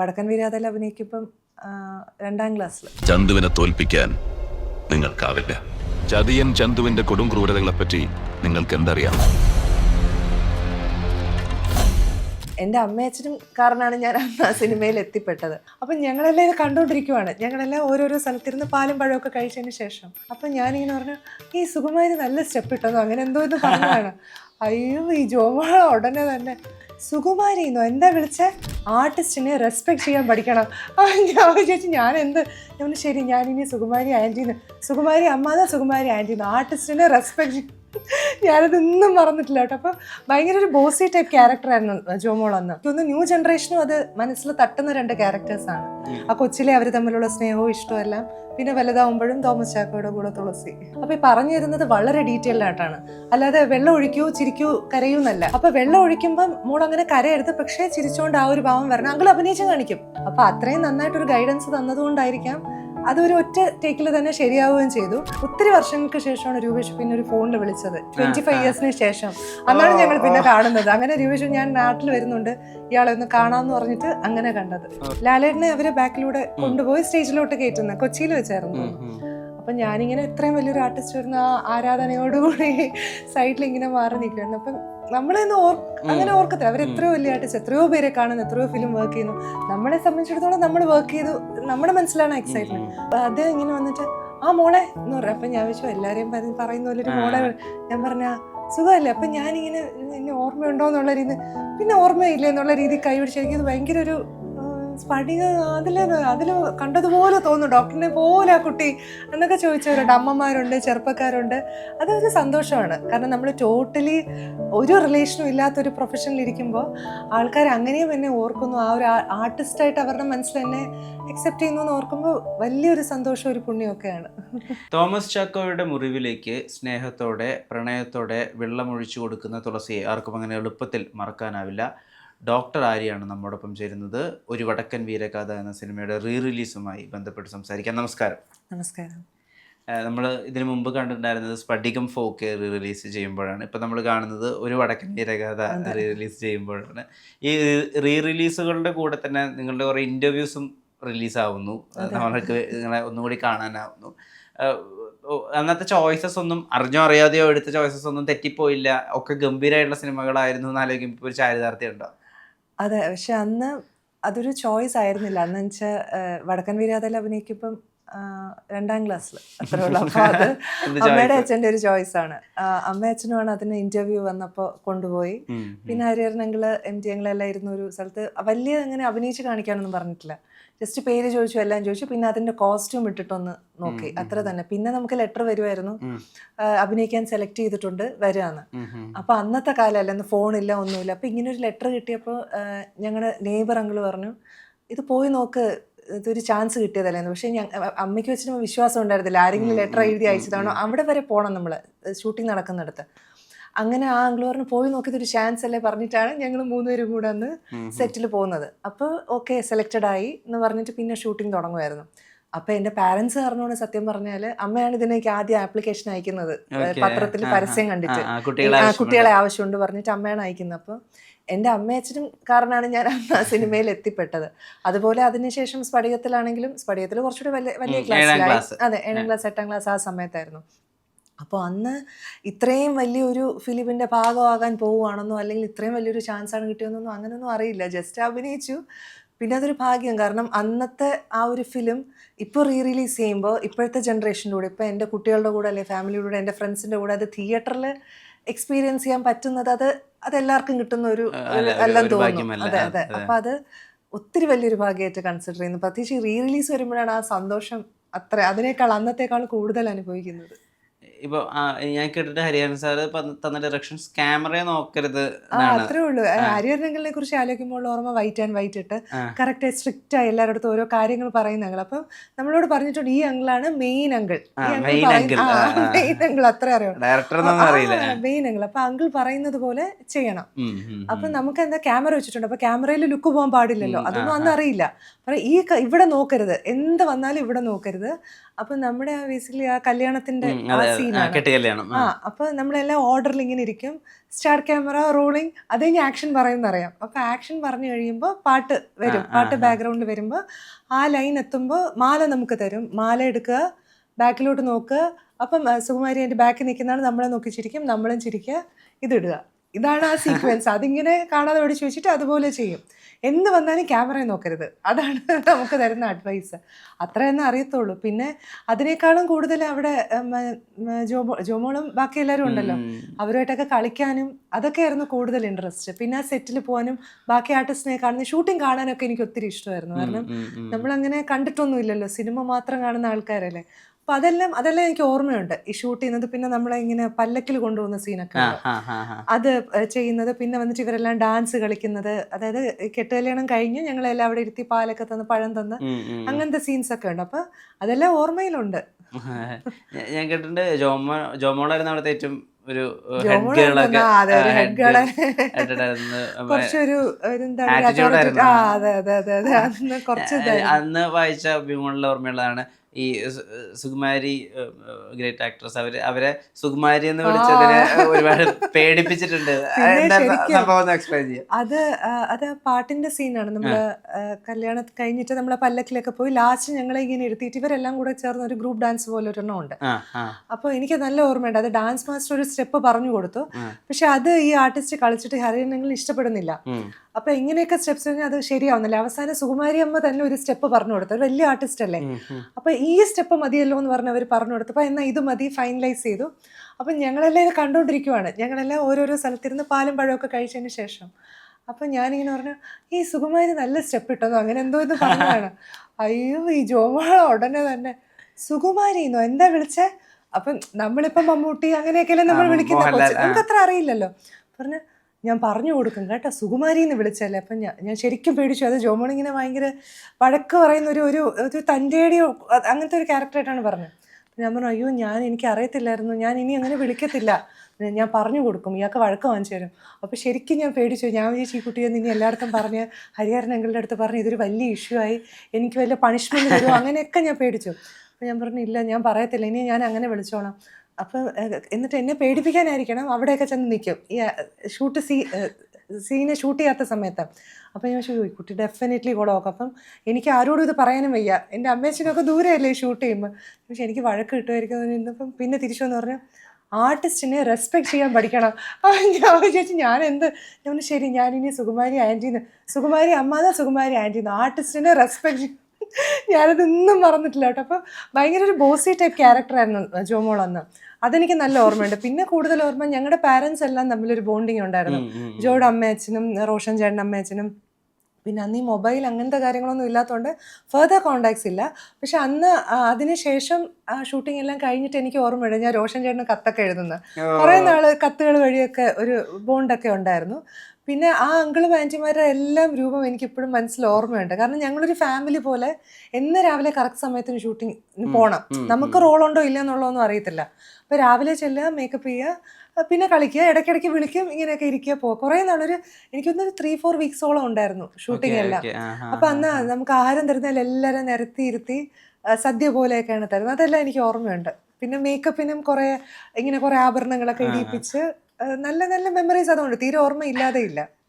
വടക്കൻ വീരാതയിൽ അഭിനയിക്കിപ്പം രണ്ടാം ക്ലാസ്സിൽ. ചന്തുവിനെ തോൽപ്പിക്കാൻ നിങ്ങൾക്കാവില്ല. ചതിയൻ ചന്തുവിന്റെ കൊടും ക്രൂരതകളെപ്പറ്റി നിങ്ങൾക്ക് എന്തറിയാം എന്റെ അമ്മയച്ഛനും കാരണമാണ് ഞാൻ അന്ന് ആ സിനിമയിൽ എത്തിപ്പെട്ടത്. അപ്പം ഞങ്ങളെല്ലാം ഇത് കണ്ടുകൊണ്ടിരിക്കുവാണ് ഞങ്ങളെല്ലാം ഓരോരോ സ്ഥലത്തിരുന്ന് പാലും പഴമൊക്കെ കഴിച്ചതിന് ശേഷം. അപ്പം ഞാനിങ്ങനെ പറഞ്ഞു ഈ സുഖമായി നല്ല സ്റ്റെപ്പ് ഇട്ടതോ? അങ്ങനെ എന്തോ ഇത് പറഞ്ഞാണ് അയ്യോ ഈ ജോമോള ഉടനെ തന്നെ സുകുമാരിന്നോ? എന്താ വിളിച്ച? ആർട്ടിസ്റ്റിനെ റെസ്പെക്ട് ചെയ്യാൻ പഠിക്കണം. ആ, ഞാൻ വിചാരിച്ചു ഞാൻ എന്ത് ഞാൻ ശരി ഞാനിനി സുകുമാരി ആന്റീന്ന്. സുകുമാരി അമ്മാതാ സുകുമാരി ആന്റീന്ന്? ആർട്ടിസ്റ്റിനെ റെസ്പെക്ട് ഞാനതൊന്നും മറന്നിട്ടില്ല കേട്ടോ. അപ്പോൾ ഭയങ്കര ഒരു ബോസി ടൈപ്പ് ക്യാരക്ടറായിരുന്നു ജോമോൾ അന്ന്. തോന്നുന്നു ന്യൂ ജനറേഷനും അത് മനസ്സിൽ തട്ടുന്ന രണ്ട് ക്യാരക്ടേഴ്സാണ് ആ കൊച്ചിലെ അവർ തമ്മിലുള്ള സ്നേഹവും ഇഷ്ടവും എല്ലാം പിന്നെ വലുതാവുമ്പോഴും തോമസ് ചാക്കോയുടെ കൂടെ തുളസി. അപ്പൊ ഈ പറഞ്ഞു തരുന്നത് വളരെ ഡീറ്റെയിൽഡ് ആയിട്ടാണ്. അല്ലാതെ വെള്ളം ഒഴിക്കൂ ചിരിക്കൂ കരയൂ എന്നല്ല. അപ്പൊ വെള്ളം ഒഴിക്കുമ്പോൾ മോൾ അങ്ങനെ കരയരുത്. പക്ഷേ ചിരിച്ചുകൊണ്ട് ആ ഒരു ഭാവം വരണം. അങ്കിൾ അഭിനയിച്ച് കാണിക്കും. അപ്പൊ അത്രയും നന്നായിട്ടൊരു ഗൈഡൻസ് തന്നതുകൊണ്ടായിരിക്കാം അതൊരു ഒറ്റ ടേക്കിൽ തന്നെ ശരിയാവുകയും ചെയ്തു. ഒത്തിരി വർഷങ്ങൾക്ക് ശേഷമാണ് രൂപേഷ് പിന്നെ ഒരു ഫോണിൽ വിളിച്ചത്. ട്വന്റി ഫൈവ് ഇയേഴ്സിന് ശേഷം. അന്നാണ് ഞങ്ങൾ പിന്നെ കാണുന്നത്. അങ്ങനെ രൂപേഷ് ഞാൻ നാട്ടിൽ വരുന്നുണ്ട്. ഇയാളെ ഒന്ന് കാണാന്ന് പറഞ്ഞിട്ട് അങ്ങനെ കണ്ടത്. ലാലേട്ടനെ അവരെ ബാക്കിലൂടെ കൊണ്ടുപോയി സ്റ്റേജിലോട്ട് കയറ്റുന്നത് കൊച്ചിയിൽ വെച്ചായിരുന്നു. അപ്പൊ ഞാനിങ്ങനെ ഇത്രയും വലിയൊരു ആർട്ടിസ്റ്റ് വരുന്ന ആ ആരാധനയോടുകൂടി സൈഡിൽ ഇങ്ങനെ മാറി നിൽക്കുകയായിരുന്നു അപ്പം നമ്മളെന്ന് ഓർ അങ്ങനെ ഓർക്കത്തില്ല. അവർ എത്രയോ വലിയ ആർട്ടിസ്റ്റ് എത്രയോ പേരെ കാണുന്നു എത്രയോ ഫിലിം വർക്ക് ചെയ്യുന്നു. നമ്മളെ സംബന്ധിച്ചിടത്തോളം നമ്മൾ വർക്ക് ചെയ്തു. നമ്മുടെ മനസ്സിലാണ് എക്സൈറ്റ്മെന്റ് അദ്ദേഹം ഇങ്ങനെ വന്നിട്ട് ആ മോളെ എന്ന് പറയാം. അപ്പൊ ഞാൻ വെച്ചു എല്ലാരെയും പറയുന്ന പോലെ ഒരു മോളെ ഞാൻ പറഞ്ഞ സുഖമല്ലേ? അപ്പൊ ഞാനിങ്ങനെ എന്നെ ഓർമ്മയുണ്ടോ? എന്നുള്ള രീതി പിന്നെ ഓർമ്മയില്ല എന്നുള്ള രീതി കൈ എനിക്കത് ഭയങ്കര ഒരു ആ, അതിൽ അതിൽ കണ്ടതുപോലെ തോന്നുന്നു. ഡോക്ടറിനെ പോലെ ആ കുട്ടി എന്നൊക്കെ ചോദിച്ചവരുണ്ട്. അമ്മമാരുണ്ട് ചെറുപ്പക്കാരുണ്ട്. അതൊരു സന്തോഷമാണ്. കാരണം നമ്മൾ ടോട്ടലി ഒരു റിലേഷനും ഇല്ലാത്തൊരു പ്രൊഫഷനിൽ ഇരിക്കുമ്പോൾ ആൾക്കാർ അങ്ങനെയും എന്നെ ഓർക്കുന്നു. ആ ഒരു ആർട്ടിസ്റ്റായിട്ട് അവരുടെ മനസ്സിൽ എന്നെ അക്സെപ്റ്റ് ചെയ്യുന്നു എന്ന് ഓർക്കുമ്പോൾ വലിയൊരു സന്തോഷം ഒരു പുണ്യമൊക്കെയാണ് തോമസ് ചാക്കോയുടെ മുറിവിലേക്ക് സ്നേഹത്തോടെ പ്രണയത്തോടെ വെള്ളമൊഴിച്ചു കൊടുക്കുന്ന തുളസിയെ ആർക്കും അങ്ങനെ എളുപ്പത്തിൽ മറക്കാനാവില്ല. ഡോക്ടർ ആര്യാണ് നമ്മോടൊപ്പം ചേരുന്നത്. ഒരു വടക്കൻ വീരകഥ എന്ന സിനിമയുടെ റീ റിലീസുമായി ബന്ധപ്പെട്ട് സംസാരിക്കാം. നമസ്കാരം. നമസ്കാരം. നമ്മൾ ഇതിനു മുമ്പ് കണ്ടിട്ടുണ്ടായിരുന്നത് Spadikam four K re release ചെയ്യുമ്പോഴാണ്. ഇപ്പം നമ്മൾ കാണുന്നത് ഒരു വടക്കൻ വീരകഥ റീ റിലീസ് ചെയ്യുമ്പോഴാണ്. ഈ റീ റിലീസുകളുടെ കൂടെ തന്നെ നിങ്ങളുടെ കുറേ ഇന്റർവ്യൂസും റിലീസാവുന്നു. നമ്മൾക്ക് നിങ്ങളെ ഒന്നുകൂടി കാണാനാവുന്നു. അന്നത്തെ ചോയ്സസ് ഒന്നും അറിഞ്ഞോ അറിയാതെയോ എടുത്ത ചോയ്സസ് ഒന്നും തെറ്റിപ്പോയില്ല. ഒക്കെ ഗംഭീരമായിട്ടുള്ള സിനിമകളായിരുന്നു എന്നാലോചിക്കുമ്പോൾ ഇപ്പോൾ ഒരു ചാരിതാർത്ഥ്യം ഉണ്ടോ? അതെ പക്ഷെ അന്ന് അതൊരു ചോയ്സ് ആയിരുന്നില്ല. അന്ന് വെച്ചാൽ വടക്കൻ വീരാതയിൽ അഭിനയിക്കിപ്പം ആ, രണ്ടാം ക്ലാസ്സിൽ. അത്രേ ഉള്ളൂ. അപ്പോൾ അത് അമ്മയുടെ അച്ഛന്റെ ഒരു ചോയ്സ് ആണ്. ആ, അമ്മയും അച്ഛനുമാണ് അതിന് ഇന്റർവ്യൂ വന്നപ്പോൾ കൊണ്ടുപോയി. പിന്നെ ഹരിഹരനെങ്കിൽ എം ടി എങ്ങളെല്ലാം ഇരുന്ന ഒരു സ്ഥലത്ത് വലിയ അങ്ങനെ അഭിനയിച്ച് കാണിക്കാനൊന്നും പറഞ്ഞിട്ടില്ല. ജസ്റ്റ് പേര് ചോദിച്ചു എല്ലാം ചോദിച്ചു. പിന്നെ അതിന്റെ കോസ്റ്റ്യൂം ഇട്ടിട്ടൊന്ന് നോക്കി. അത്ര തന്നെ. പിന്നെ നമുക്ക് ലെറ്റർ വരുമായിരുന്നു. അഭിനയിക്കാൻ സെലക്ട് ചെയ്തിട്ടുണ്ട് വരാന്ന്. അപ്പൊ അന്നത്തെ കാലമല്ല അന്ന് ഫോണില്ല ഒന്നുമില്ല. അപ്പൊ ഇങ്ങനെ ഒരു ലെറ്റർ കിട്ടിയപ്പോൾ ഞങ്ങളുടെ നെയ്ബർ അങ്കിൾ പറഞ്ഞു ഇത് പോയി നോക്ക് ഇതൊരു ചാൻസ് കിട്ടിയതല്ലായിരുന്നു. പക്ഷേ ഞാൻ അമ്മയ്ക്ക് വെച്ചിട്ട് വിശ്വാസം ഉണ്ടായിരുന്നില്ല. ആരെങ്കിലും ലെറ്റർ എഴുതി അയച്ചതാണോ അവിടെ വരെ പോകണം നമ്മൾ ഷൂട്ടിംഗ് നടക്കുന്നിടത്ത്. അങ്ങനെ ആ അങ്കിൾ പോയി നോക്കി ഒരു ചാൻസ് അല്ലേ പറഞ്ഞിട്ടാണ് ഞങ്ങൾ മൂന്നുപേരും കൂടെ അന്ന് സെറ്റിൽ പോകുന്നത്. അപ്പോൾ ഓക്കെ സെലക്റ്റഡ് ആയി എന്ന് പറഞ്ഞിട്ട് പിന്നെ ഷൂട്ടിംഗ് തുടങ്ങുമായിരുന്നു അപ്പൊ എന്റെ പാരന്റ്സ് കാരണമാണ് സത്യം പറഞ്ഞാൽ അമ്മയാണ് ഇതിനേക്ക് ആദ്യം ആപ്ലിക്കേഷൻ അയക്കുന്നത്. പത്രത്തിൽ പരസ്യം കണ്ടിട്ട്. കുട്ടികളെ ആവശ്യമുണ്ട്. പറഞ്ഞിട്ട് അമ്മയാണ് അയക്കുന്നത്. അപ്പോൾ എന്റെ അമ്മയച്ഛനും കാരണമാണ് ഞാൻ അന്ന് ആ സിനിമയിൽ എത്തിപ്പെട്ടത്. അതുപോലെ അതിനുശേഷം സ്പടികത്തിലാണെങ്കിലും സ്പടികത്തിൽ കുറച്ചുകൂടി വലിയ വലിയ ക്ലാസ്സിലായി അതെ ഏഴാം ക്ലാസ് എട്ടാം ക്ലാസ് ആ സമയത്തായിരുന്നു. അപ്പോൾ അന്ന് ഇത്രയും വലിയൊരു ഫിലിമിന്റെ ഭാഗമാകാൻ പോവുകയാണെന്നോ അല്ലെങ്കിൽ ഇത്രയും വലിയൊരു ചാൻസ് ആണ് കിട്ടിയെന്നൊന്നും അങ്ങനെയൊന്നും അറിയില്ല. ജസ്റ്റ് അഭിനയിച്ചു. പിന്നെ അതൊരു ഭാഗ്യം. കാരണം അന്നത്തെ ആ ഒരു ഫിലിം ഇപ്പോൾ റീ റിലീസ് ചെയ്യുമ്പോൾ ഇപ്പോഴത്തെ ജനറേഷന്റെ കൂടെ ഇപ്പോൾ എന്റെ കുട്ടികളുടെ കൂടെ അല്ലെങ്കിൽ ഫാമിലിയുടെ കൂടെ എന്റെ ഫ്രണ്ട്സിന്റെ കൂടെ അത് തിയേറ്ററിൽ എക്സ്പീരിയൻസ് ചെയ്യാൻ പറ്റുന്നത് അത് അതെല്ലാവർക്കും കിട്ടുന്ന ഒരു അല്ല, ഒരു- ഒരു- അല്ലെന്ന് തോന്നുന്നു അതെ അതെ. അതെ. അപ്പം അത് ഒത്തിരി വലിയൊരു ഭാഗ്യമായിട്ട് കൺസിഡർ ചെയ്യുന്നു. പ്രത്യേകിച്ച് റീ റിലീസ് വരുമ്പോഴാണ് ആ സന്തോഷം അത്ര അതിനേക്കാൾ അന്നത്തേക്കാൾ കൂടുതൽ അനുഭവിക്കുന്നത്. ഇപ്പൊ ഞാൻ കേട്ടിട്ട് ഹരിഹരൻ സാർ തന്ന ഡയറക്ഷൻസ് ക്യാമറയെ നോക്കരുത് അത്രേ ഉള്ളൂ. ഹരിഹരനങ്ങളെ കുറിച്ച് ആലോചിക്കുമ്പോൾ ഓർമ്മ വൈറ്റ് ആൻഡ് വൈറ്റ് ഇട്ട്. കറക്റ്റ് സ്ട്രിക്റ്റ് ആയി എല്ലാവരുടെ ഓരോ കാര്യങ്ങൾ പറയുന്ന അങ്കിൾ. അപ്പം നമ്മളോട് പറഞ്ഞിട്ടുണ്ട് ഈ അങ്കിളാണ് മെയിൻ അങ്കിൾ. മെയിൻ അങ്കിൾ അത്ര അറിയില്ല. Main uncle. അപ്പൊ അങ്കിൾ പറയുന്നത് പോലെ ചെയ്യണം. അപ്പൊ നമുക്ക് എന്താ ക്യാമറ വെച്ചിട്ടുണ്ട്. അപ്പൊ ക്യാമറയിൽ ലുക്ക് പോകാൻ പാടില്ലല്ലോ. അതൊന്നും അന്ന് അറിയില്ല. ഈ ഇവിടെ നോക്കരുത്. എന്ത് വന്നാലും ഇവിടെ നോക്കരുത്. അപ്പൊ നമ്മുടെ ബേസിക്കലി ആ കല്യാണത്തിന്റെ ആ അപ്പൊ നമ്മളെല്ലാം ഓർഡറിൽ ഇങ്ങനെ ഇരിക്കും. സ്റ്റാർ ക്യാമറ റോളിംഗ് അത് കഴിഞ്ഞ് ആക്ഷൻ പറയുന്നറിയാം. അപ്പൊ ആക്ഷൻ പറഞ്ഞു കഴിയുമ്പോൾ പാട്ട് വരും. പാട്ട്. ബാക്ക്ഗ്രൗണ്ട് വരുമ്പോൾ ആ ലൈൻ എത്തുമ്പോൾ മാല നമുക്ക് തരും. മാല എടുക്കുക ബാക്കിലോട്ട് നോക്കുക. അപ്പം സുകുമാരി എന്റെ ബാക്കിൽ നിൽക്കുന്നതാണ് നമ്മളെ നോക്കി ചിരിക്കും. നമ്മളും ചിരിക്കുക. ഇതിടുക ഇതാണ് ആ സീക്വൻസ് അതിങ്ങനെ കാണാതെ പഠിച്ചു വെച്ചിട്ട് അതുപോലെ ചെയ്യും. എന്ന് വന്നാലും ക്യാമറയെ നോക്കരുത്. അതാണ് നമുക്ക് തരുന്ന അഡ്വൈസ് അത്രയെന്ന് അറിയത്തുള്ളൂ. പിന്നെ അതിനേക്കാളും കൂടുതൽ അവിടെ ജോമോ ജോമോളും ബാക്കി എല്ലാവരും ഉണ്ടല്ലോ. അവരുമായിട്ടൊക്കെ കളിക്കാനും അതൊക്കെ ആയിരുന്നു കൂടുതൽ ഇൻട്രസ്റ്റ് പിന്നെ ആ സെറ്റിൽ പോകാനും ബാക്കി ആർട്ടിസ്റ്റിനെ കാണുന്ന ഷൂട്ടിംഗ് കാണാനൊക്കെ എനിക്ക് ഒത്തിരി ഇഷ്ടമായിരുന്നു. കാരണം നമ്മളങ്ങനെ കണ്ടിട്ടൊന്നും ഇല്ലല്ലോ സിനിമ മാത്രം കാണുന്ന ആൾക്കാരല്ലേ. അപ്പൊ അതെല്ലാം അതെല്ലാം എനിക്ക് ഓർമ്മയുണ്ട്. ഈ ഷൂട്ട് ചെയ്യുന്നത്. പിന്നെ നമ്മളെ ഇങ്ങനെ പല്ലക്കിൽ കൊണ്ടുപോകുന്ന സീനൊക്കെ. അത് ചെയ്യുന്നത്. പിന്നെ വന്നിട്ട് ഇവരെല്ലാം ഡാൻസ് കളിക്കുന്നത്. അതായത് കെട്ടുകല്യാണം കഴിഞ്ഞ് ഞങ്ങളെല്ലാം അവിടെ ഇരുത്തി പാലൊക്കെ തന്ന് പഴം തന്ന് അങ്ങനത്തെ സീൻസ് ഒക്കെ ഉണ്ട്. അപ്പൊ അതെല്ലാം ഓർമ്മയിലുണ്ട്. ഞാൻ കേട്ടിട്ടുണ്ട് ജോമോ ജോമോളായിരുന്നു അവിടുത്തെ ഏറ്റവും ഒരു ഹെഡ് ഗേളൊക്കെ അന്ന് വായിച്ച അഭിമുഖങ്ങളിൽ ഓർമ്മയുള്ളതാണ്. ഈ സുകുമാരി ഗ്രേറ്റ് ആക്ട്രസ് അവർ അവരെ സുകുമാരി എന്ന് വിളിച്ചതിന് ഒരുപാട് പേടിപ്പിച്ചിട്ടുണ്ട്. സംഭവം എക്സ്പ്ലെയിൻ ചെയ്യാം. അത് അത് പാട്ടിന്റെ സീനാണ് നമ്മൾ കല്യാണം കഴിഞ്ഞിട്ട് നമ്മളെ പല്ലക്കിലൊക്കെ പോയി ലാസ്റ്റ് ഞങ്ങളെ ഇങ്ങനെ ഇരുത്തിയിട്ട് ഇവരെല്ലാം കൂടെ ചേർന്ന് ഒരു ഗ്രൂപ്പ് ഡാൻസ് പോലെ ഒരെണ്ണം ഉണ്ട്. അപ്പോൾ എനിക്ക് നല്ല ഓർമ്മയുണ്ട്. അത് ഡാൻസ് മാസ്റ്റർ ഒരു സ്റ്റെപ്പ് പറഞ്ഞു കൊടുത്തു. പക്ഷെ അത് ഈ ആർട്ടിസ്റ്റ് കളിച്ചിട്ട് ഹരിയണെങ്കിൽ ഇഷ്ടപ്പെടുന്നില്ല. അപ്പൊ ഇങ്ങനെയൊക്കെ സ്റ്റെപ്സ് കഴിഞ്ഞാൽ അത് ശരിയാവുന്നില്ല. അവസാനം സുകുമാരി അമ്മ തന്നെ ഒരു സ്റ്റെപ്പ് പറഞ്ഞു കൊടുത്തു. ഒരു വലിയ ആർട്ടിസ്റ്റ് അല്ലേ. അപ്പൊ ഈ സ്റ്റെപ്പ് മതിയല്ലോ എന്ന് പറഞ്ഞ് അവർ പറഞ്ഞു കൊടുത്തപ്പോൾ എന്നാൽ ഇത് മതി ഫൈനലൈസ് ചെയ്തു. അപ്പം ഞങ്ങളെല്ലാം ഇത് കണ്ടുകൊണ്ടിരിക്കുവാണ് ഞങ്ങളെല്ലാം ഓരോരോ സ്ഥലത്തിരുന്ന് പാലും പഴമൊക്കെ കഴിച്ചതിന് ശേഷം. അപ്പം ഞാനിങ്ങനെ പറഞ്ഞു ഈ സുകുമാരി നല്ല സ്റ്റെപ്പ് ഇട്ടോ അങ്ങനെ എന്തോ ഇത് പറഞ്ഞാണ് അയ്യോ ഈ ജോമോള ഉടനെ തന്നെ. സുകുമാരി എന്നോ എന്താ വിളിച്ചേ? അപ്പം നമ്മളിപ്പം മമ്മൂട്ടി അങ്ങനെയൊക്കെയല്ലേ നമ്മൾ വിളിക്കുന്നത്. നമുക്ക് അത്ര അറിയില്ലല്ലോ. പറഞ്ഞ ഞാൻ പറഞ്ഞു കൊടുക്കും കേട്ടോ. സുകുമാരി എന്ന് വിളിച്ചല്ലേ? അപ്പം ഞാൻ ഞാൻ ശരിക്കും പേടിച്ചു. അത് ജോമോൺ ഇങ്ങനെ ഭയങ്കര വഴക്ക് പറയുന്ന ഒരു ഒരു ഒരു അങ്ങനത്തെ ഒരു ക്യാരക്ടറായിട്ടാണ് പറഞ്ഞത്. ഞാൻ പറഞ്ഞു അയ്യോ ഞാൻ എനിക്ക് അറിയത്തില്ലായിരുന്നു. ഞാൻ ഇനി അങ്ങനെ വിളിക്കത്തില്ല. ഞാൻ- പറഞ്ഞു കൊടുക്കും. ഇയാൾക്ക് വഴക്ക് വാങ്ങിച്ചു തരും. അപ്പോൾ ശരിക്കും ഞാൻ പേടിച്ചു. ഞാൻ വിചാരിച്ചു ഈ കുട്ടിയെ ഇനി എല്ലായിടത്തും പറഞ്ഞ് ഹരിഹരൻ അങ്കിളുടെ അടുത്ത് പറഞ്ഞ് ഇതൊരു വലിയ ഇഷ്യൂ ആയി എനിക്ക് വലിയ പണിഷ്മെന്റ് തരും അങ്ങനെയൊക്കെ ഞാൻ പേടിച്ചു. അപ്പോൾ ഞാൻ പറഞ്ഞു ഇല്ല ഞാൻ പറയത്തില്ല. ഇനി ഞാൻ അങ്ങനെ വിളിച്ചോളാം. അപ്പം എന്നിട്ട് എന്നെ പേടിപ്പിക്കാനായിരിക്കണം. അവിടെയൊക്കെ ചെന്ന് നിൽക്കും ഈ ഷൂട്ട് സീ സീനെ ഷൂട്ട് ചെയ്യാത്ത സമയത്ത്. അപ്പം ഞാൻ ചോദിച്ചു "ഈ കുട്ടി ഡെഫിനറ്റ്ലി കുളമൊക്കെ അപ്പം എനിക്ക് ആരോടും ഇത് പറയാനും വയ്യ. എന്റെ അമ്മേച്ചനൊക്കെ ദൂരെയല്ലേ ഷൂട്ട് ചെയ്യുമ്പോൾ പക്ഷെ എനിക്ക് വഴക്ക് കിട്ടുമായിരിക്കും ഇന്നിപ്പം പിന്നെ തിരിച്ചു എന്ന് പറഞ്ഞു ആർട്ടിസ്റ്റിനെ റെസ്പെക്ട് ചെയ്യാൻ പഠിക്കണം. അപ്പം ഞാൻ വിചാരിച്ചു ഞാൻ എന്ത്? ഞാൻ ശരി ഞാനിനി സുകുമാരി ആന്റീന്ന് സുകുമാരി അമ്മാതാ സുകുമാരി ആന്റീന്ന് ആർട്ടിസ്റ്റിനെ റെസ്പെക്ട് ഞാനതൊന്നും മറന്നിട്ടില്ല കേട്ടോ. അപ്പം ഭയങ്കര ഒരു ബോസി ടൈപ്പ് ക്യാരക്ടറായിരുന്നു ജോമോൾ അന്ന്. അതെനിക്ക് നല്ല ഓർമ്മയുണ്ട്. പിന്നെ കൂടുതൽ ഓർമ്മ ഞങ്ങളുടെ പാരൻസ് എല്ലാം തമ്മിലൊരു ബോണ്ടിങ് ഉണ്ടായിരുന്നു. ജോയുടെ അമ്മയച്ചനും റോഷൻ ചേട്ടൻ അമ്മയച്ചനും പിന്നെ അന്ന് ഈ മൊബൈൽ അങ്ങനത്തെ കാര്യങ്ങളൊന്നും ഇല്ലാത്തതുകൊണ്ട് ഫെർദർ കോണ്ടാക്ട്സ് ഇല്ല. പക്ഷെ അന്ന് അതിനുശേഷം ആ ഷൂട്ടിംഗ് എല്ലാം കഴിഞ്ഞിട്ട് എനിക്ക് ഓർമ്മയുണ്ട്. ഞാൻ റോഷൻ ചേട്ടന് കത്തൊക്കെ എഴുതുന്നത്. കുറേ നാൾ കത്തുകൾ വഴിയൊക്കെ ഒരു ബോണ്ടൊക്കെ ഉണ്ടായിരുന്നു. പിന്നെ ആ അങ്കിളും ആന്റിമാരുടെ എല്ലാം രൂപം എനിക്ക് ഇപ്പോഴും മനസ്സിൽ ഓർമ്മയുണ്ട്. കാരണം ഞങ്ങളൊരു ഫാമിലി പോലെ എന്ന് രാവിലെ കറക്റ്റ് സമയത്തിന് ഷൂട്ടിംഗ് പോകണം നമുക്ക് റോൾ ഉണ്ടോ ഇല്ല എന്നുള്ളതൊന്നും അറിയത്തില്ല. അപ്പോൾ രാവിലെ ചെല്ലുക മേക്കപ്പ് ചെയ്യുക പിന്നെ കളിക്കുക ഇടയ്ക്കിടയ്ക്ക് വിളിക്കും ഇങ്ങനെയൊക്കെ ഇരിക്കുക പോകുക കുറേ നാളൊരു എനിക്കൊന്നൊരു ത്രീ ഫോർ വീക്സോളം ഉണ്ടായിരുന്നു ഷൂട്ടിംഗ് എല്ലാം. അപ്പൊ അന്ന് നമുക്ക് ആഹാരം തരുന്നതിൽ എല്ലാവരും നിരത്തി ഇരുത്തി സദ്യ പോലെയൊക്കെയാണ് തരുന്നത്. അതെല്ലാം എനിക്ക് ഓർമ്മയുണ്ട്. പിന്നെ മേക്കപ്പിനും കുറെ ഇങ്ങനെ കുറേ ആഭരണങ്ങളൊക്കെ. ഇടിയിപ്പിച്ച് നല്ല നല്ല മെമ്മറീസ് അതുകൊണ്ട് തീരെ ഓർമ്മ ഇല്ലാതെ ഇല്ല